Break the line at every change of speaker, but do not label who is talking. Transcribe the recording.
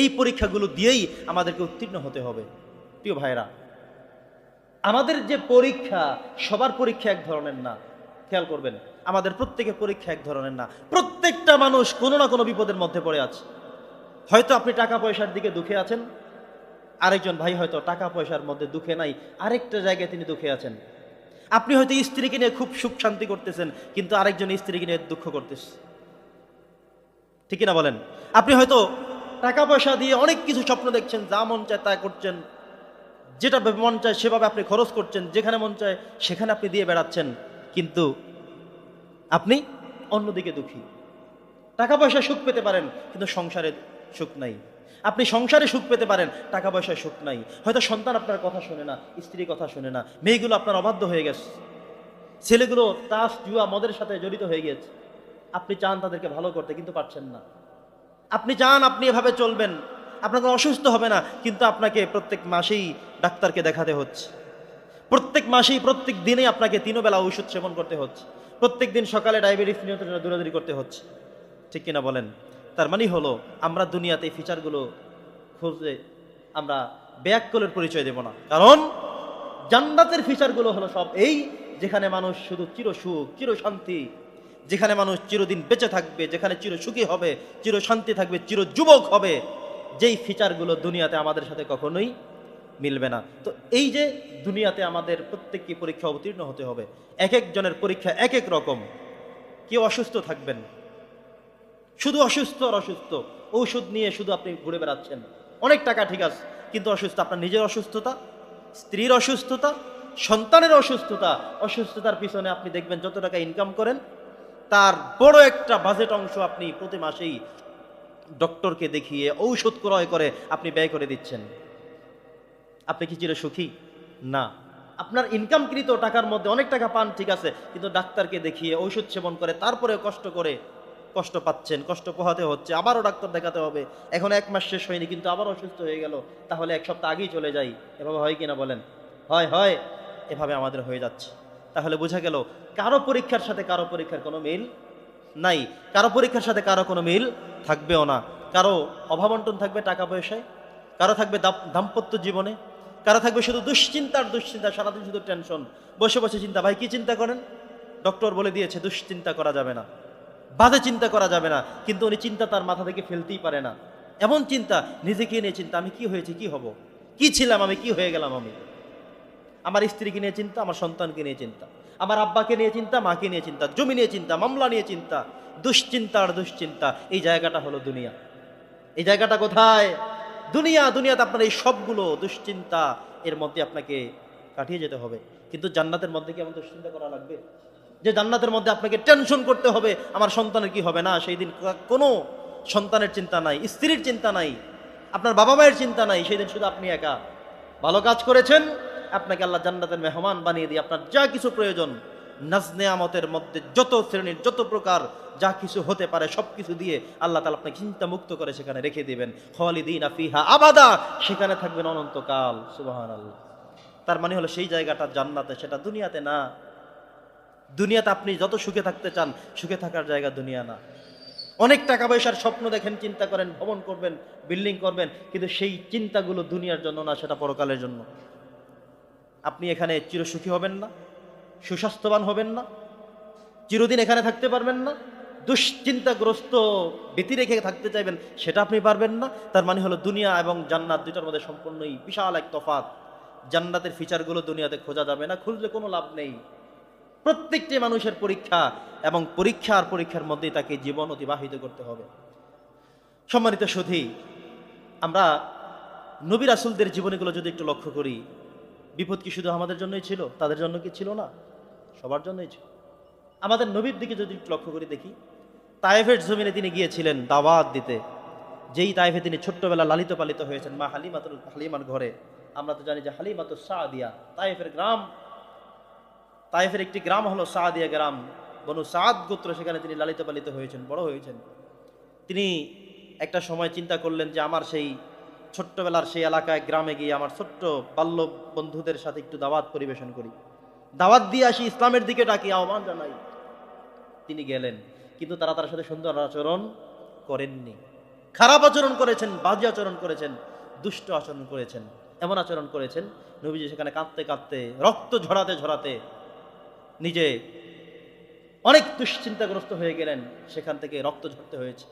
এই পরীক্ষাগুলো দিয়েই আমাদেরকে উত্তীর্ণ হতে হবে। প্রিয় ভাইরা আমাদের যে পরীক্ষা, সবার পরীক্ষা এক ধরনের না। খেয়াল করবেন, আমাদের প্রত্যেকের পরীক্ষা এক ধরনের না। প্রত্যেকটা মানুষ কোনো না কোনো বিপদের মধ্যে পড়ে আছে। হয়তো আপনি টাকা পয়সার দিকে দুঃখে আছেন, আরেকজন ভাই হয়তো টাকা পয়সার মধ্যে দুঃখে নাই, আরেকটা জায়গায় তিনি দুঃখে আছেন। আপনি হয়তো স্ত্রীকে নিয়ে খুব সুখ শান্তি করতেছেন, কিন্তু আরেকজন স্ত্রীকে নিয়ে দুঃখ করতেছে। ঠিক না বলেন? আপনি হয়তো টাকা পয়সা দিয়ে অনেক কিছু স্বপ্ন দেখছেন, যা মন চায় তা করছেন। যেটা মন চায় সেভাবে আপনি খরচ করছেন, যেখানে মন চায় সেখানে আপনি দিয়ে বেড়াচ্ছেন। কিন্তু আপনি অন্যদিকে দুঃখী। টাকা পয়সা সুখ পেতে পারেন, কিন্তু সংসারে সুখ নাই। আপনি সংসারে সুখ পেতে পারেন টাকা পয়সায় সুখ নাই। হয়তো সন্তান আপনার কথা শোনে না, স্ত্রীর কথা শোনে না, মেয়েগুলো আপনার অবাধ্য হয়ে গেছে। ছেলেগুলো তাস, জুয়া, মদের সাথে জড়িত হয়ে গেছে আপনি চান তাদেরকে ভালো করতে, কিন্তু পারছেন না। আপনি চান আপনি এভাবে চলবেন। আপনাকে অসুস্থ হবে না, কিন্তু আপনাকে প্রত্যেক মাসেই ডাক্তারকে দেখাতে হচ্ছে। প্রত্যেক মাসেই, প্রত্যেক দিনে আপনাকে তিনও বেলা ওষুধ সেবন করতে হচ্ছে। প্রত্যেক দিন সকালে ডায়াবেটিস নিয়ন্ত্রণের জন্য দৌড়াদৌড়ি করতে হচ্ছে। ঠিক কিনা বলেন? তার মানে হলো, আমরা দুনিয়াতে ফিচারগুলো খুঁজে, আমরা ব্যাককলের পরিচয় দেব না। কারণ, জান্নাতের ফিচারগুলো হলো সব এই, যেখানে মানুষ শুধু চির সুখ চির শান্তি যেখানে মানুষ চিরদিন বেঁচে থাকবে, যেখানে চির সুখী হবে, চির শান্তি থাকবে, চির যুবক হবে, যেই ফিচারগুলো দুনিয়াতে আমাদের সাথে কখনোই মিলবে না। তো এই যে দুনিয়াতে আমাদের প্রত্যেককে পরীক্ষা অবতীর্ণ হতে হবে, এক একজনের পরীক্ষা এক এক রকম। কেউ অসুস্থ থাকবেন, শুধু অসুস্থ আর অসুস্থ। ঔষধ নিয়ে শুধু আপনি ঘুরে বেড়াচ্ছেন। অনেক টাকা ঠিক আছে, কিন্তু অসুস্থ, আপনার নিজের অসুস্থতা, স্ত্রীর অসুস্থতা, সন্তানের অসুস্থতা, অসুস্থতার পিছনে আপনি দেখবেন যত টাকা ইনকাম করেন তার বড় একটা বাজেট অংশ আপনি প্রতি মাসেই ডক্টরকে দেখিয়ে ঔষধ ক্রয় করে আপনি ব্যয় করে দিচ্ছেন। আপনি কি চির সুখী? না। আপনার ইনকামকৃত টাকার মধ্যে অনেক টাকা পান, ঠিক আছে, কিন্তু ডাক্তারকে দেখিয়ে ঔষধ সেবন করে তারপরে কষ্ট করে কষ্ট পাচ্ছেন, কষ্ট পোহাতে হচ্ছে, আবারও ডাক্তার দেখাতে হবে। এখন এক মাস শেষ হয়নি, কিন্তু আবার অসুস্থ হয়ে গেল, তাহলে এক সপ্তাহ আগেই চলে যাই। এভাবে হয় কিনা বলেন? হয় হয়, এভাবে আমাদের হয়ে যাচ্ছে। তাহলে বোঝা গেল কারও পরীক্ষার সাথে কারও পরীক্ষার কোনো মিল নাই। কারও পরীক্ষার সাথে কারও কোনো মিল থাকবেও না। কারও অভাবন্টন থাকবে টাকা পয়সায়, কারও থাকবে দাম্পত্য জীবনে, কারও থাকবে শুধু দুশ্চিন্তার দুশ্চিন্তা, সারাদিন শুধু টেনশন বসে বসে চিন্তা, ভাই, কি চিন্তা করেন? ডক্টর বলে দিয়েছে, দুশ্চিন্তা করা যাবে না। বাজে চিন্তা করা যাবে না। কিন্তু উনি চিন্তা তার মাথা থেকে ফেলতেই পারে না। এমন চিন্তা নিজেকে নিয়ে চিন্তা, আমি কি হয়েছে? কি হব? কি ছিলাম আমি? কি হয়ে গেলাম আমি? আমার স্ত্রীকে নিয়ে চিন্তা, আমার সন্তানকে নিয়ে চিন্তা। আমার আব্বাকে নিয়ে চিন্তা, মাকে নিয়ে চিন্তা, জমি নিয়ে চিন্তা, মামলা নিয়ে চিন্তা, দুশ্চিন্তা আর দুশ্চিন্তা। এই জায়গাটা হলো দুনিয়া। এই জায়গাটা কোথায়? দুনিয়া, দুনিয়াতে আপনার এই সবগুলো দুশ্চিন্তা এর মধ্যে আপনাকে কাটিয়ে যেতে হবে। কিন্তু জান্নাতের মধ্যে কি এমন দুশ্চিন্তা করা লাগবে? যে জান্নাতের মধ্যে আপনাকে টেনশন করতে হবে, আমার সন্তানের কি হবে? না, সেই দিন কোনো সন্তানের চিন্তা নাই, স্ত্রীর চিন্তা নাই, আপনার বাবা মায়ের চিন্তা নাই, সেই দিন শুধু আপনি একা। ভালো কাজ করেছেন আপনাকে আল্লাহ জান্নাতের মেহমান বানিয়ে দিয়ে আপনার যা কিছু প্রয়োজন নাজনেয়ামতের মধ্যে যত শ্রেণির যত প্রকার যা কিছু হতে পারে সব কিছু দিয়ে আল্লাহ তালা আপনাকে চিন্তা মুক্ত করে সেখানে রেখে দিবেন। খালিদিন আফিহা আবাদা। সেখানে থাকবেন অনন্তকাল। সুবাহান আল্লাহ তার মানে হলো সেই জায়গাটা জান্নাতে, সেটা দুনিয়াতে না। দুনিয়াতে আপনি যত সুখে থাকতে চান, সুখে থাকার জায়গা দুনিয়া না। অনেক টাকা পয়সার স্বপ্ন দেখেন, চিন্তা করেন, ভ্রমণ করবেন, বিল্ডিং করবেন, কিন্তু সেই চিন্তাগুলো দুনিয়ার জন্য না, সেটা পরকালের জন্য। আপনি এখানে চিরসুখী হবেন না, সুস্বাস্থ্যবান হবেন না, চিরদিন এখানে থাকতে পারবেন না, দুশ্চিন্তাগ্রস্ত ব্যতি রেখে থাকতে চাইবেন, সেটা আপনি পারবেন না। তার মানে হলো দুনিয়া এবং জান্নাত দুইটার মধ্যে সম্পূর্ণই বিশাল এক তফাত জান্নাতের ফিচারগুলো দুনিয়াতে খোঁজা যাবে না, খুঁজলে কোনো লাভ নেই। প্রত্যেকটি মানুষের পরীক্ষা এবং পরীক্ষা আর পরীক্ষার মধ্যেই তাকে জীবন অতিবাহিত করতে হবে। সম্মানিত সুধী, আমরা নবী রাসুলদের জীবনীগুলো যদি একটু লক্ষ্য করি বিপদ কি শুধু আমাদের জন্যই ছিল? তাদের জন্য কি ছিল না? সবার জন্যই ছিল। আমাদের নবীর দিকে যদি লক্ষ্য করি দেখি, তায়েফের জমিনে তিনি গিয়েছিলেন দাওয়াত দিতে। যেই তাইফে তিনি ছোট্টবেলা লালিত পালিত হয়েছেন, মা হালিমাতুল হালিমার ঘরে। আমরা তো জানি যে হালিমাতুল সাদিয়া তাইফের গ্রাম। তাইফের একটি গ্রাম হলো সাদিয়া গ্রাম। বনু সাদ গোত্র, সেখানে তিনি লালিত পালিত হয়েছেন, বড় হয়েছেন। তিনি একটা সময় চিন্তা করলেন যে আমার সেই ছোট্টবেলার সেই এলাকায় গ্রামে গিয়ে আমার ছোট্ট বাল্য বন্ধুদের সাথে একটু দাওয়াত পরিবেশন করি। দাওয়াত দিয়ে আসি ইসলামের দিকে ডাকি আহ্বান জানাই। তিনি গেলেন, কিন্তু তারা তার সাথে সুন্দর আচরণ করেননি। খারাপ আচরণ করেছেন, বাজে আচরণ করেছেন, দুষ্ট আচরণ করেছেন। এমন আচরণ করেছেন, নবীজি সেখানে কাঁদতে কাঁদতে, রক্ত ঝরাতে ঝরাতে নিজে অনেক দুশ্চিন্তাগ্রস্ত হয়ে গেলেন। সেখান থেকে রক্ত ঝরতে হয়েছে।